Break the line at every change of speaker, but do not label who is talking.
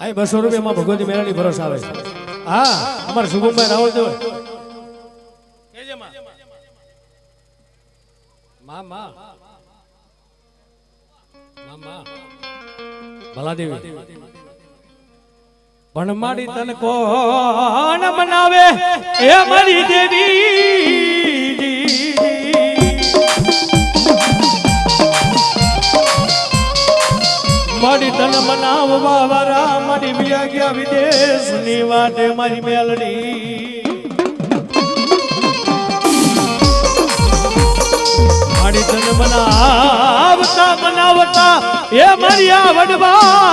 અહીં બસો રૂપિયામાં ભગવતી મેળાની ભરોસ આવે છે. હા અમારા શુભમભાઈ રાવલ દેવમાં માં. માં માં. ભલાદેવી. પણ મારી તન કોણ બનાવે? એ મારી દેવી. મારી તન બનાવવા વારા મારી વ્યા ગયા વિદેશની વાટે મારી મેલડી. મારી તન બનાવતા બનાવતા, એ મારી આવડવા વડવા